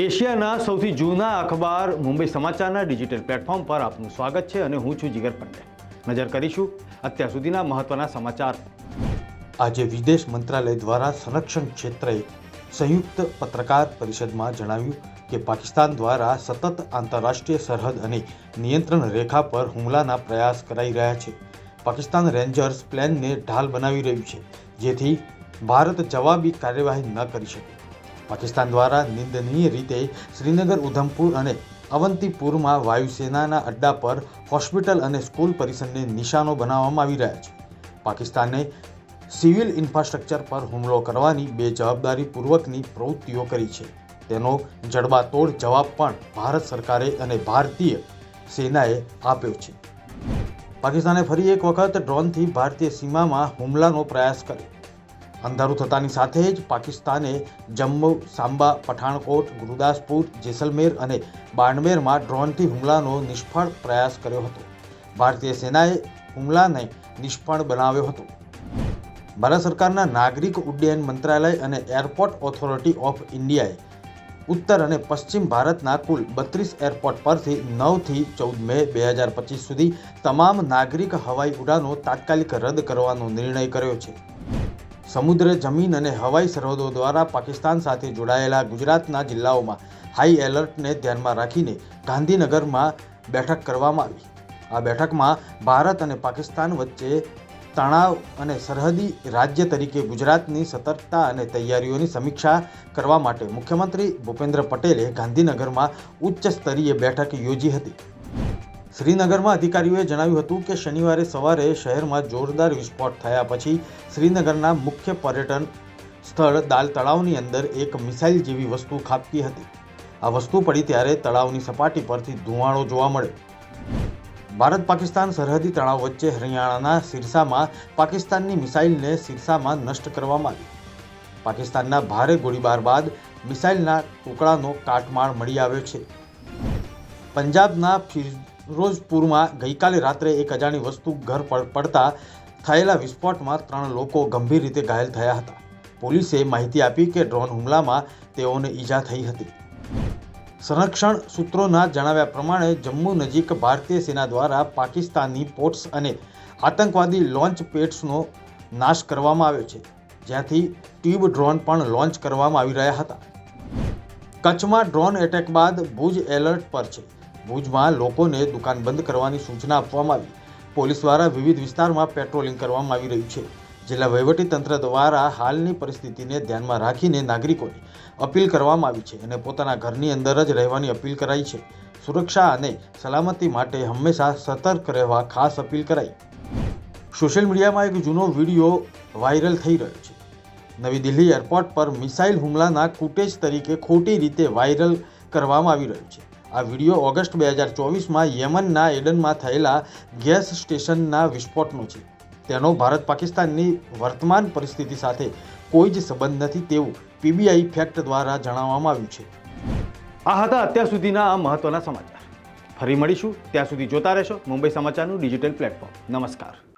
એશિયાના સૌથી જૂના અખબાર મુંબઈ સમાચારના ડિજિટલ પ્લેટફોર્મ પર આપનું સ્વાગત છે અને હું છું જીગર પંડે નજર કરીશું અત્યાર સુધીના મહત્વના સમાચાર. આજે વિદેશ મંત્રાલય દ્વારા સંરક્ષણ ક્ષેત્રે સંયુક્ત પત્રકાર પરિષદમાં જણાવ્યું કે પાકિસ્તાન દ્વારા સતત આંતરરાષ્ટ્રીય સરહદ અને નિયંત્રણ રેખા પર હુમલાના પ્રયાસ કરાઈ રહ્યા છે. પાકિસ્તાન રેન્જર્સ પ્લેનને ઢાલ બનાવી રહ્યું છે, જેથી ભારત જવાબી કાર્યવાહી ન કરી શકે. પાકિસ્તાન દ્વારા નિંદનીય રીતે શ્રીનગર, ઉધમપુર અને અવંતીપુરમાં વાયુસેનાના અડ્ડા પર હોસ્પિટલ અને સ્કૂલ પરિસરને નિશાનો બનાવવામાં આવી રહ્યા છે. પાકિસ્તાને સિવિલ ઇન્ફ્રાસ્ટ્રક્ચર પર હુમલો કરવાની બે જવાબદારીપૂર્વકની પ્રવૃત્તિઓ કરી છે. તેનો જડબાતોડ જવાબ પણ ભારત સરકારે અને ભારતીય સેનાએ આપ્યો છે. પાકિસ્તાને ફરી એક વખત ડ્રોનથી ભારતીય સીમામાં હુમલાનો પ્રયાસ કર્યો. અંધારું થતાની સાથે જ પાકિસ્તાને જમ્મુ સાંબા, પઠાણકોટ, ગુરુદાસપુર, જેસલમેર અને બાડમેરમાં ડ્રોનથી હુમલાનો નિષ્ફળ પ્રયાસ કર્યો હતો. ભારતીય સેનાએ હુમલાને નિષ્ફળ બનાવ્યો હતો. ભારત સરકારના નાગરિક ઉડ્ડયન મંત્રાલય અને એરપોર્ટ ઓથોરિટી ઓફ ઇન્ડિયાએ ઉત્તર અને પશ્ચિમ ભારતના કુલ બત્રીસ એરપોર્ટ પરથી નવથી ચૌદ મે બે હજાર પચીસ સુધી તમામ નાગરિક હવાઈ ઉડાનો તાત્કાલિક રદ કરવાનો નિર્ણય કર્યો છે. સમુદ્ર, જમીન અને હવાઈ સરહદો દ્વારા પાકિસ્તાન સાથે જોડાયેલા ગુજરાતના જિલ્લાઓમાં હાઈ એલર્ટને ધ્યાનમાં રાખીને ગાંધીનગરમાં બેઠક કરવામાં આવી. આ બેઠકમાં ભારત અને પાકિસ્તાન વચ્ચે તણાવ અને સરહદી રાજ્ય તરીકે ગુજરાતની સતર્કતા અને તૈયારીઓની સમીક્ષા કરવા માટે મુખ્યમંત્રી ભૂપેન્દ્ર પટેલે ગાંધીનગરમાં ઉચ્ચ સ્તરીય બેઠક યોજી હતી. શ્રીનગરમાં અધિકારીઓએ જણાવ્યું હતું કે શનિવારે સવારે શહેરમાં જોરદાર વિસ્ફોટ થયા પછી શ્રીનગરના મુખ્ય પર્યટન સ્થળ દાલ તળાવની અંદર એક મિસાઇલ જેવી વસ્તુ ખાબકી હતી. આ વસ્તુ પડી ત્યારે તળાવની સપાટી પરથી ધુવાણો જોવા મળ્યો. ભારત પાકિસ્તાન સરહદી તળાવ વચ્ચે હરિયાણાના સિરસામાં પાકિસ્તાનની મિસાઇલને સિરસામાં નષ્ટ કરવામાં આવી. પાકિસ્તાનના ભારે ગોળીબાર બાદ મિસાઇલના ટુકડાનો કાટમાળ મળી આવ્યો છે. પંજાબના ફિરોઝપુરમાં ગઈકાલે રાત્રે એક અજાણી વસ્તુ ઘર પડતા થયેલા વિસ્ફોટમાં ત્રણ લોકો ગંભીર રીતે ઘાયલ થયા હતા. પોલીસે માહિતી આપી કે ડ્રોન હુમલામાં તેઓને ઈજા થઈ હતી. સંરક્ષણ સૂત્રોના જણાવ્યા પ્રમાણે, જમ્મુ નજીક ભારતીય સેના દ્વારા પાકિસ્તાની પોર્ટ્સ અને આતંકવાદી લોન્ચ પેડ્સનો નાશ કરવામાં આવ્યો છે. જ્યાંથી ટ્યુબ ડ્રોન પણ લોન્ચ કરવામાં આવી રહ્યા હતા. કચ્છમાં ડ્રોન એટેક બાદ ભુજ એલર્ટ પર છે. ભુજમાં લોકોને દુકાન બંધ કરવાની સૂચના આપવામાં આવી. પોલીસ દ્વારા વિવિધ વિસ્તારમાં પેટ્રોલિંગ કરવામાં આવી રહ્યું છે. જિલ્લા વહીવટીતંત્ર દ્વારા હાલની પરિસ્થિતિને ધ્યાનમાં રાખીને નાગરિકોને અપીલ કરવામાં આવી છે અને પોતાના ઘરની અંદર જ રહેવાની અપીલ કરાઈ છે. સુરક્ષા અને સલામતી માટે હંમેશા સતર્ક રહેવા ખાસ અપીલ કરાઈ. સોશિયલ મીડિયામાં એક જૂનો વીડિયો વાયરલ થઈ રહ્યો છે. નવી દિલ્હી એરપોર્ટ પર મિસાઇલ હુમલાના ફૂટેજ તરીકે ખોટી રીતે વાયરલ કરવામાં આવી રહ્યું છે. આ વીડિયો ઓગસ્ટ બે હજાર ચોવીસમાં યમનના એડનમાં થયેલા ગેસ સ્ટેશનના વિસ્ફોટનો છે. તેનો ભારત પાકિસ્તાનની વર્તમાન પરિસ્થિતિ સાથે કોઈ જ સંબંધ નથી તેવું પીબીઆઈ ફેક્ટ દ્વારા જણાવવામાં આવ્યું છે. આ હતા અત્યાર સુધીના આ મહત્વના સમાચાર. ફરી મળીશું, ત્યાં સુધી જોતા રહેશો મુંબઈ સમાચારનું ડિજિટલ પ્લેટફોર્મ. નમસ્કાર.